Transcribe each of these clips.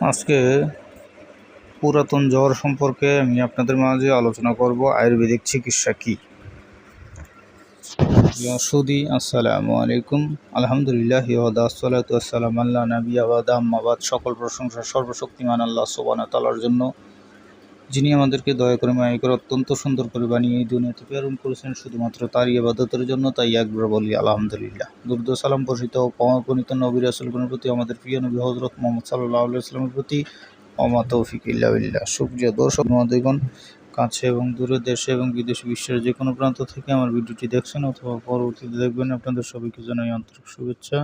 আজকে পুরাতন জ্বর সম্পর্কে আমি আপনাদের মাঝে আলোচনা করব, আয়ুর্বেদিক চিকিৎসা কি? সুদি, আসসালামু আলাইকুম। আলহামদুলিল্লাহ আসসালামু আল্লাহ নবী আবাদ আম্মাবাদ সকল প্রশংসা সর্বশক্তিমান আল্লাহ সোবান তালার জন্য। যিনি আমাদেরকে দয়া করে মায়া করে অত্যন্ত সুন্দর করে বানিয়ে এই দুনিয়াতে প্রেরণ করেছেন, শুধুমাত্র তারই ইবাদতের জন্য তাই একবার বলি, আলহামদুলিল্লাহ। দুর্দ, সালাম বর্ষিত পণিত নবী রাসুলগণের প্রতি, আমাদের প্রিয় নবী হজরত মোহাম্মদ সাল্লাহ আলাইস্লামের প্রতি অমা তৌফিক ইল্লাবিল্লাহ সুপ্রিয় দর্শক মহাদেগণ কাছে এবং দূরে দেশে এবং বিদেশে, বিশ্বের যে কোনো প্রান্ত থেকে আমার ভিডিওটি দেখছেন অথবা পরবর্তীতে দেখবেন, আপনাদের সবাইকে জানাই আন্তরিক শুভেচ্ছা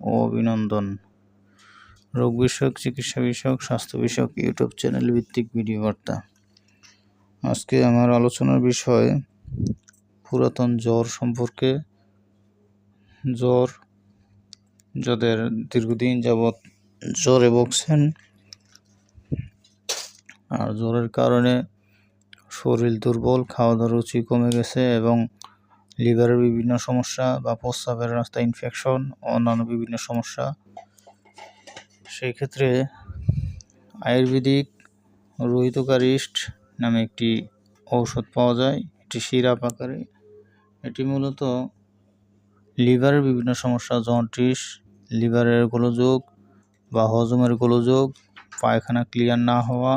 ও অভিনন্দন। রোগ বিষয়ক, চিকিৎসা বিষয়ক, স্বাস্থ্য বিষয়ক ইউটিউব চ্যানেল ভিত্তিক ভিডিও বার্তা। আজকে আমার আলোচনার বিষয় পুরাতন জ্বর সম্পর্কে। জ্বর যাদের দীর্ঘদিন যাবৎ জ্বরে ভুগছেন আর জ্বরের কারণে শরীর দুর্বল খাওয়া দাওয়ার রুচি কমে গেছে এবং লিভারের বিভিন্ন সমস্যা বা প্রস্রাবের রাস্তা ইনফেকশন অন্যান্য বিভিন্ন সমস্যা সেই ক্ষেত্রে আয়ুর্বেদিক রোহিতকারিস্ট নামে একটি ঔষধ পাওয়া যায় এটি সিরাপ আকারে। এটি মূলত লিভারের বিভিন্ন সমস্যা জন্টিস লিভারের গোলযোগ বা হজমের গোলযোগ, পায়খানা ক্লিয়ার না হওয়া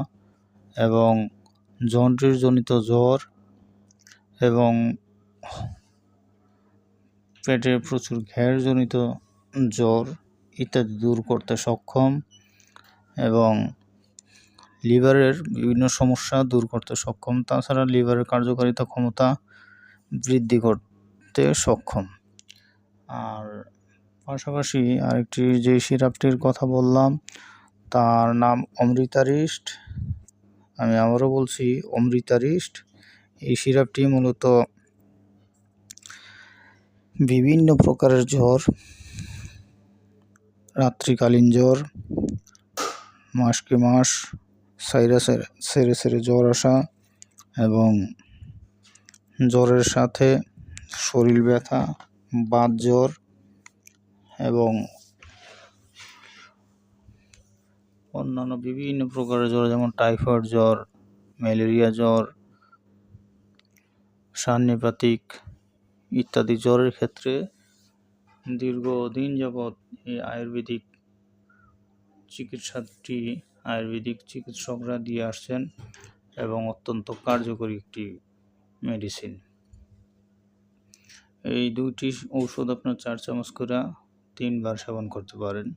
এবং জনিত জ্বর এবং পেটে প্রচুর ঘ্যারজনিত জ্বর। ইত্যাদি দূর করতে সক্ষম এবং লিভারের বিভিন্ন সমস্যা দূর করতে সক্ষম। তাছাড়া লিভারের কার্যকারিতা ক্ষমতা বৃদ্ধি করতে সক্ষম। আর পাশাপাশি আরেকটি যে সিরাপটির কথা বললাম, তার নাম অমৃতারিস্ট আমি আবারও বলছি অমৃতারিস্ট এই সিরাপটি মূলত বিভিন্ন প্রকারের জ্বর রাত্রিকালীন জ্বর, মাসকে মাস, সাইরা সেরে সেরে জ্বর আসা এবং জ্বরের সাথে শরীর ব্যথা, বাত জ্বর এবং অন্যান্য বিভিন্ন প্রকারের জ্বর, যেমন টাইফয়েড জ্বর, ম্যালেরিয়া জ্বর, সান্নিপাতিক ইত্যাদি জ্বরের ক্ষেত্রে দীর্ঘদিন যাবৎ এই আয়ুর্বেদিক চিকিৎসাটি আয়ুর্বেদিক চিকিৎসকরা দিয়ে আসছেন এবং অত্যন্ত কার্যকরী একটি মেডিসিন এই দুইটি ঔষধ আপনার চার চামচ করে তিনবার সেবন করতে পারেন।